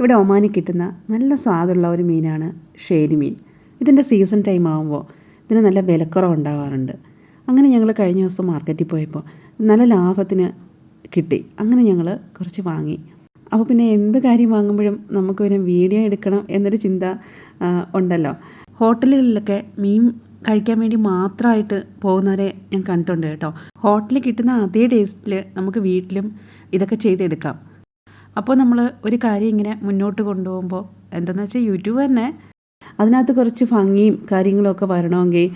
ഇവിടെ ഒമാനി കിട്ടുന്ന നല്ല സ്വാദുള്ള ഒരു മീനാണ് ഷേരി മീൻ. ഇതിന്റെ സീസൺ ടൈം ആകുമ്പോൾ ഇതിന് നല്ല വിലക്കുറവ് ഉണ്ടാവാറുണ്ട്. അങ്ങനെ ഞങ്ങൾ കഴിഞ്ഞ ദിവസം മാർക്കറ്റിൽ പോയപ്പോൾ നല്ല ലാഭത്തിന് കിട്ടി. അങ്ങനെ ഞങ്ങൾ കുറച്ച് വാങ്ങി. അപ്പോൾ പിന്നെ എന്ത് കാര്യം വാങ്ങുമ്പോഴും നമുക്ക് പിന്നെ വീഡിയോ എടുക്കണം എന്നൊരു ചിന്ത ഉണ്ടല്ലോ. ഹോട്ടലുകളിലൊക്കെ മീൻ കഴിക്കാൻ വേണ്ടി മാത്രമായിട്ട് പോകുന്നവരെ ഞാൻ കണ്ടിട്ടുണ്ട് കേട്ടോ. ഹോട്ടലിൽ കിട്ടുന്ന അതേ ടേസ്റ്റിൽ നമുക്ക് വീട്ടിലും ഇതൊക്കെ ചെയ്തെടുക്കാം. അപ്പോൾ നമ്മൾ ഒരു കാര്യം ഇങ്ങനെ മുന്നോട്ട് കൊണ്ടുപോകുമ്പോൾ എന്താണെന്ന് വെച്ചാൽ യൂട്യൂബ് തന്നെ അതിനകത്ത് കുറച്ച് ഭംഗിയും കാര്യങ്ങളൊക്കെ വരണമെങ്കിൽ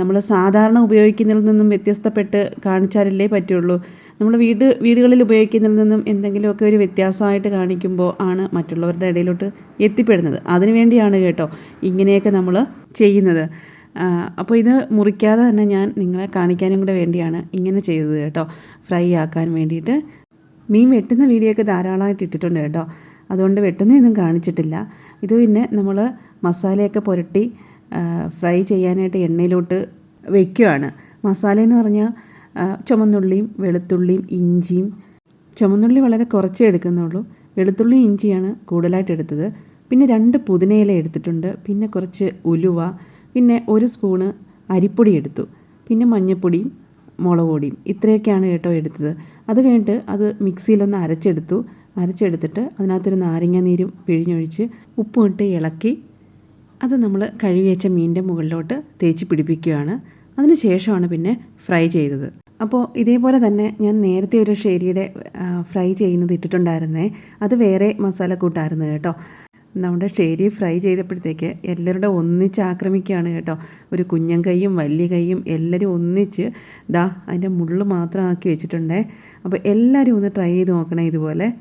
നമ്മൾ സാധാരണ ഉപയോഗിക്കുന്നതിൽ നിന്നും വ്യത്യസ്തപ്പെട്ട് കാണിച്ചാലല്ലേ പറ്റുള്ളൂ. നമ്മൾ വീട് വീടുകളിൽ ഉപയോഗിക്കുന്നതിൽ നിന്നും എന്തെങ്കിലുമൊക്കെ ഒരു വ്യത്യാസമായിട്ട് കാണിക്കുമ്പോൾ ആണ് മറ്റുള്ളവരുടെ ഇടയിലോട്ട് എത്തിപ്പെടുന്നത്. അതിനുവേണ്ടിയാണ് കേട്ടോ ഇങ്ങനെയൊക്കെ നമ്മൾ ചെയ്യുന്നത്. അപ്പോൾ ഇത് മുറിക്കാതെ തന്നെ ഞാൻ നിങ്ങളെ കാണിക്കാനും കൂടെ വേണ്ടിയാണ് ഇങ്ങനെ ചെയ്തത് കേട്ടോ. ഫ്രൈ ആക്കാൻ വേണ്ടിയിട്ട് മീൻ വെട്ടുന്ന വീഡിയോ ഒക്കെ ധാരാളമായിട്ട് ഇട്ടിട്ടുണ്ട് കേട്ടോ. അതുകൊണ്ട് വെട്ടുന്നതൊന്നും കാണിച്ചിട്ടില്ല. ഇത് പിന്നെ നമ്മൾ മസാലയൊക്കെ പുരട്ടി ഫ്രൈ ചെയ്യാനായിട്ട് എണ്ണയിലോട്ട് വയ്ക്കുകയാണ് മസാല എന്ന് പറഞ്ഞാൽ ചുമന്നുള്ളിയും വെളുത്തുള്ളിയും ഇഞ്ചിയും. ചുമന്നുള്ളി വളരെ കുറച്ചേ എടുക്കുന്നുള്ളൂ. വെളുത്തുള്ളി ഇഞ്ചിയാണ് കൂടുതലായിട്ട് എടുത്തത്. പിന്നെ രണ്ട് പുതിനയില എടുത്തിട്ടുണ്ട്. പിന്നെ കുറച്ച് ഉലുവ. പിന്നെ ഒരു സ്പൂണ് അരിപ്പൊടി എടുത്തു. പിന്നെ മഞ്ഞൾപ്പൊടിയും മുളക് പൊടിയും ഇത്രയൊക്കെയാണ് കേട്ടോ എടുത്തത്. അത് കഴിഞ്ഞിട്ട് അത് മിക്സിയിലൊന്ന് അരച്ചെടുത്തു. അരച്ചെടുത്തിട്ട് അതിനകത്തൊരു നാരങ്ങ നീരും പിഴിഞ്ഞൊഴിച്ച് ഉപ്പും ഇട്ട് ഇളക്കി അത് നമ്മൾ കഴുകി വെച്ച മീനിന്റെ മുകളിലോട്ട് തേച്ച് പിടിപ്പിക്കുകയാണ്. അതിന് ശേഷമാണ് പിന്നെ ഫ്രൈ ചെയ്തത്. അപ്പോൾ ഇതേപോലെ തന്നെ ഞാൻ നേരത്തെ ഒരു ഷേരിയുടെ ഫ്രൈ ചെയ്യുന്നത് ഇട്ടിട്ടുണ്ടായിരുന്നേ. അത് വേറെ മസാല കൂട്ടായിരുന്നു കേട്ടോ. നമ്മുടെ ഷേരി ഫ്രൈ ചെയ്തപ്പോഴത്തേക്ക് എല്ലാവരുടെ ഒന്നിച്ച് ആക്രമിക്കുകയാണ് കേട്ടോ. ഒരു കുഞ്ഞൻ കൈയും വലിയ കൈയും എല്ലാവരും ഒന്നിച്ച് ദാ അതിന്റെ മുള്ളു മാത്രം ആക്കി വെച്ചിട്ടുണ്ടേ. അപ്പോൾ എല്ലാവരും ഒന്ന് ട്രൈ ചെയ്ത് നോക്കണേ ഇതുപോലെ.